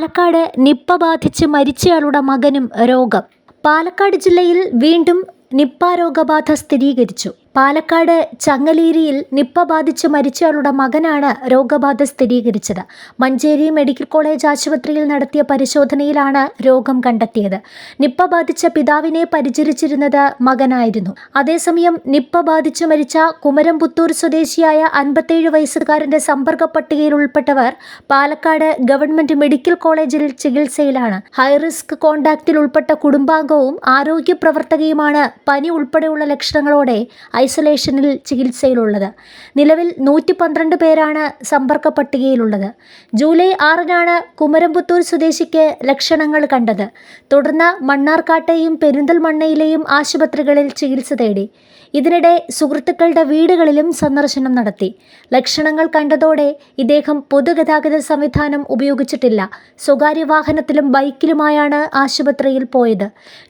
Palakkad Nipah ബാധിച്ച് മരിച്ചയാളുടെ മകനും രോഗം. പാലക്കാട് ജില്ലയിൽ വീണ്ടും നിപ്പ രോഗബാധ സ്ഥിരീകരിച്ചു. പാലക്കാട് ചങ്ങലേരിയിൽ നിപ്പ ബാധിച്ച് മരിച്ചയാളുടെ മകനാണ് രോഗബാധ സ്ഥിരീകരിച്ചത്. മഞ്ചേരി മെഡിക്കൽ കോളേജ് ആശുപത്രിയിൽ നടത്തിയ പരിശോധനയിലാണ് രോഗം കണ്ടെത്തിയത്. നിപ്പ ബാധിച്ച പിതാവിനെ പരിചരിച്ചിരുന്നത് മകനായിരുന്നു. അതേസമയം നിപ്പ ബാധിച്ച് മരിച്ച കുമരംപുത്തൂർ സ്വദേശിയായ അൻപത്തേഴ് വയസ്സുകാരന്റെ സമ്പർക്ക പട്ടികയിൽ ഉൾപ്പെട്ടവർ പാലക്കാട് ഗവൺമെന്റ് മെഡിക്കൽ കോളേജിൽ ചികിത്സയിലാണ്. ഹൈറിസ്ക് കോണ്ടാക്റ്റിൽ ഉൾപ്പെട്ട കുടുംബാംഗവും ആരോഗ്യ പ്രവർത്തകയുമാണ് പനി ഉൾപ്പെടെയുള്ള ലക്ഷണങ്ങളോടെ ഐസൊലേഷനിൽ ചികിത്സയിലുള്ളത്. നിലവിൽ നൂറ്റി പന്ത്രണ്ട് പേരാണ് സമ്പർക്ക പട്ടികയിലുള്ളത് ജൂലൈ ആറിനാണ് കുമരംപുത്തൂർ സ്വദേശിക്ക് ലക്ഷണങ്ങൾ കണ്ടത്. തുടർന്ന് മണ്ണാർക്കാട്ടെയും പെരിന്തൽമണ്ണയിലെയും ആശുപത്രികളിൽ ചികിത്സ തേടി. ഇതിനിടെ സുഹൃത്തുക്കളുടെ വീടുകളിലും സന്ദർശനം നടത്തി. ലക്ഷണങ്ങൾ കണ്ടതോടെ ഇദ്ദേഹം പൊതുഗതാഗത സംവിധാനം ഉപയോഗിച്ചിട്ടില്ല. സ്വകാര്യ വാഹനത്തിലും ബൈക്കിലുമായാണ് ആശുപത്രിയിൽ പോയത്.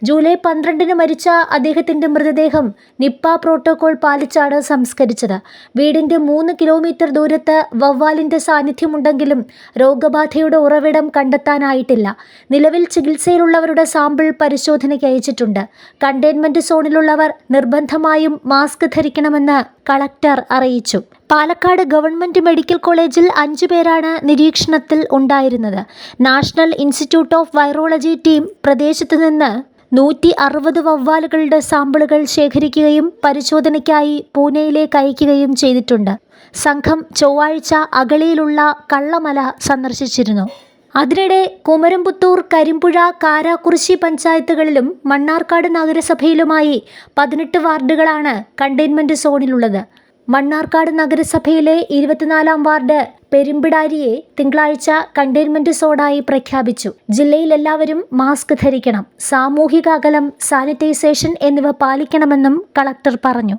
ജൂലൈ പന്ത്രണ്ടിന് മരിച്ച അദ്ദേഹത്തിന്റെ മൃതദേഹം നിപ്പ പ്രോട്ടോകോൾ പാലിച്ചാണ് സംസ്കരിച്ചത്. വീടിന്റെ മൂന്ന് കിലോമീറ്റർ ദൂരത്ത് വവ്വാലിന്റെ സാന്നിധ്യമുണ്ടെങ്കിലും രോഗബാധയുടെ ഉറവിടം കണ്ടെത്താനായിട്ടില്ല. നിലവിൽ ചികിത്സയിലുള്ളവരുടെ സാമ്പിൾ പരിശോധനയ്ക്ക് അയച്ചിട്ടുണ്ട്. കണ്ടെയ്ൻമെന്റ് സോണിലുള്ളവർ നിർബന്ധമായും മാസ്ക് ധരിക്കണമെന്ന് കളക്ടർ അറിയിച്ചു. പാലക്കാട് ഗവൺമെന്റ് മെഡിക്കൽ കോളേജിൽ അഞ്ചു പേരാണ് നിരീക്ഷണത്തിൽ ഉണ്ടായിരുന്നത്. National institute of virology team പ്രദേശത്ത് നിന്ന് നൂറ്റി അറുപത് വവ്വാലുകളുടെ സാമ്പിളുകൾ ശേഖരിക്കുകയും പരിശോധനയ്ക്കായി പൂനെയിലേക്ക് അയക്കുകയും ചെയ്തിട്ടുണ്ട്. സംഘം ചൊവ്വാഴ്ച അഗളിയിലുള്ള കള്ളമല സന്ദർശിച്ചിരുന്നു. അതിനിടെ കുമരംപുത്തൂർ കരിമ്പുഴ കാരാക്കുറിശി പഞ്ചായത്തുകളിലും മണ്ണാർക്കാട് നഗരസഭയിലുമായി പതിനെട്ട് വാർഡുകളാണ് കണ്ടെയ്ൻമെന്റ് സോണിലുള്ളത്. മണ്ണാർക്കാട് നഗരസഭയിലെ ഇരുപത്തിനാലാം വാർഡ് പെരുമ്പിടാരിയെ തിങ്കളാഴ്ച കണ്ടെയ്ൻമെന്റ് സോണായി പ്രഖ്യാപിച്ചു. ജില്ലയിൽ എല്ലാവരും മാസ്ക് ധരിക്കണം. സാമൂഹിക അകലം സാനിറ്റൈസേഷൻ എന്നിവ പാലിക്കണമെന്നും കളക്ടർ പറഞ്ഞു.